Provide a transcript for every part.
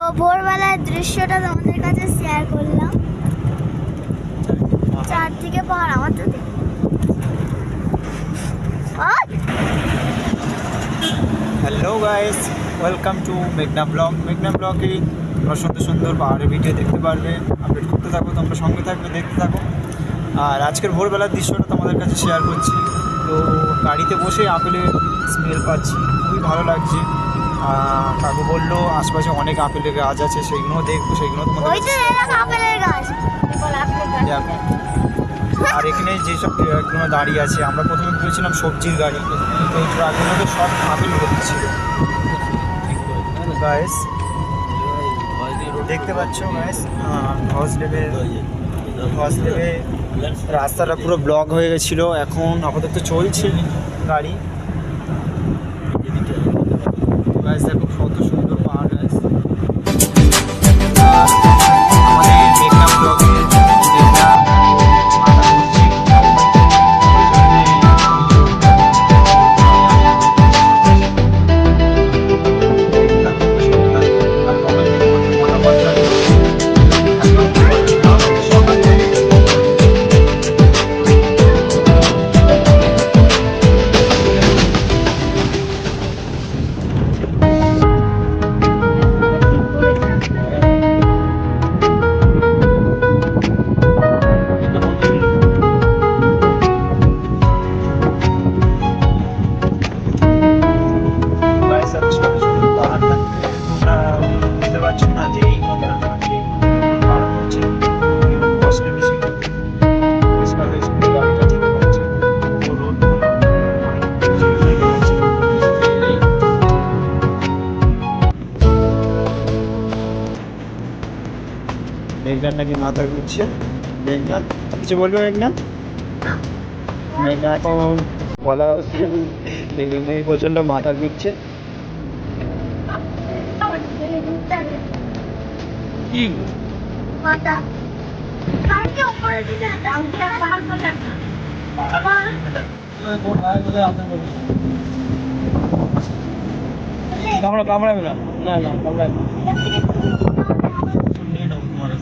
ভোরবেলার দৃশ্যটা তোমাদের কাছে শেয়ার করলাম। চারদিকে পাহাড়, আমার তো হ্যালো গাইস ওয়েলকাম টু মেঘনা ব্লগ মেঘনা ব্লগে তোমরা সুন্দর সুন্দর পাহাড়ের ভিডিও দেখতে পারবে আপডেট করতে থাকো, তোমরা সঙ্গে থাকবে, দেখতে থাকো। আর আজকের ভোরবেলার দৃশ্যটা তোমাদের কাছে শেয়ার করছি। তো গাড়িতে বসে আপেলের স্মেল পাচ্ছি, খুবই ভালো লাগছে। কাকু বলল আশপাশে অনেক আপেলের গাছ আছে সেইগুলো দেখব দেখো। আর এখানে যেসব ট্রাকগুলো দাঁড়িয়ে আছে আমরা প্রথমে ভেবেছিলাম সবজির গাড়ি তো এই ট্রাকগুলোতে সব আপেল ভর্তি ছিল গাইস দেখতে পাচ্ছ লেবে লেবে রাস্তাটা পুরো ব্লক হয়ে গেছিল এখন আপাতত চলছে গাড়ি। গাইস মেঘনাথ নাকি মাথা ঘুরছে। মেঘনাথ কিছু বলবে মেঘনাথ মেঘনাথ এখন বলা হচ্ছে মেঘনাথ প্রচণ্ড মাথা ঘুরছে। কামড়া কামড়াবে না। না না কামড়াবে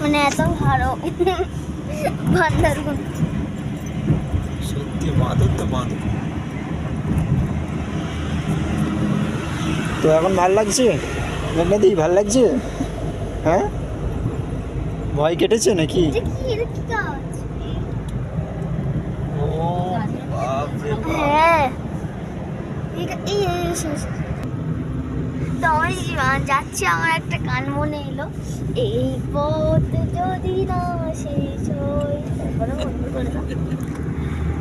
মানে এত ভালো বান্দরবন সত্যি বাঁদর তো বাঁদর তো এখন ভালো লাগছে মেঘনাদি ভালো লাগছে হ্যাঁ ভয় কেটেছে নাকি ও বাপরে হ্যাঁ এই গা- এই এই, এই, শোন, শোন। তো আমি যা- যাচ্ছি আমার একটা গান মনে এলো। এই পথ যদি না শেষ হয় তারপরে বন্ধ করে দাও।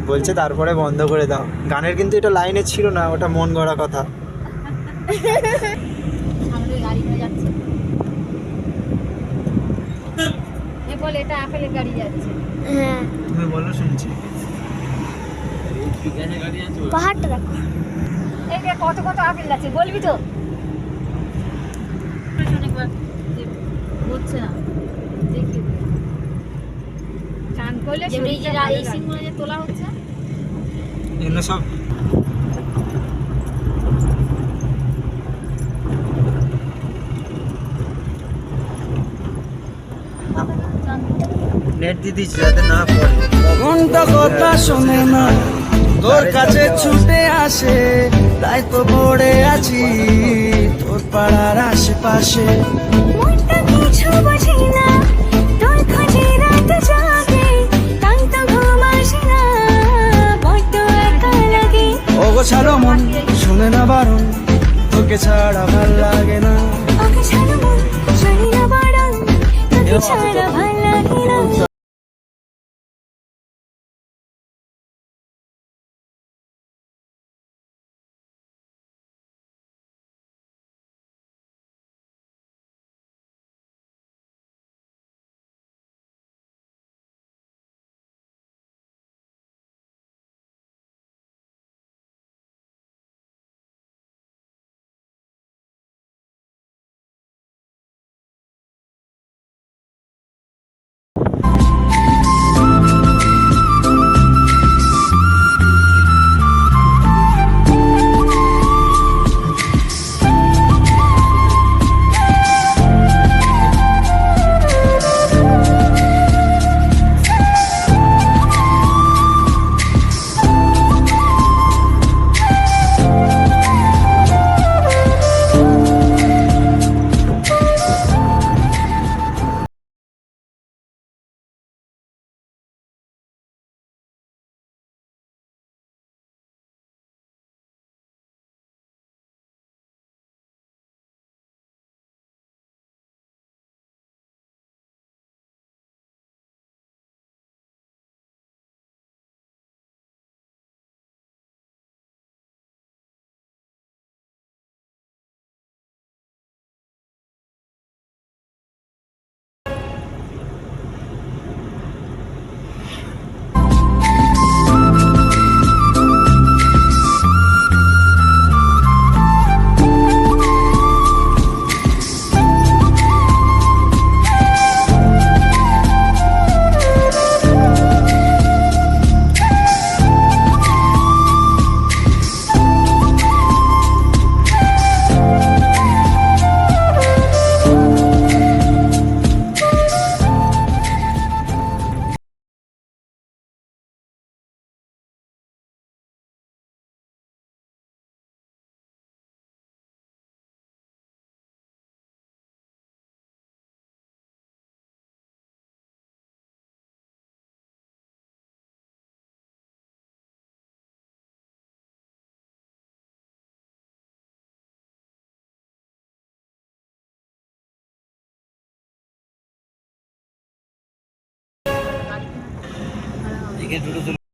বলছে তারপরে বন্ধ করে দাও। গানের কিন্তু এটা লাইনে ছিল না ওটা মন গড়া কথা। সামনে গাড়ি হয়ে যাচ্ছে। এটা আপেলের গাড়ি যাচ্ছে। হ্যাঁ। তুমি বলো শুনছি। পাহাড়টা দেখো। এই কত কত আপেল যাচ্ছে বলবি তো? অনেকবার হচ্ছে না দেখি চান করলে। যে তোলা হচ্ছে? এগুলো সব নেট যাতে না পড়ে। মনটা কথা শোনে না তোর কাছে ছুটে আসে। তাই তো পড়ে আছি। তোর পাড়ার আশেপাশে। মনটা কিছু বোঝে না। তোর খোঁজে রাত জাগে তাই তো ঘুম আসে না। বড্ড একা লাগে। ওগো ছাড়ো মন শুনে না বারণ। তোকে ছাড়া ভালো লাগে না। ওকে ছাড়ো মন না বারণ। তোকে ছাড়া ভালো এখানে টোটো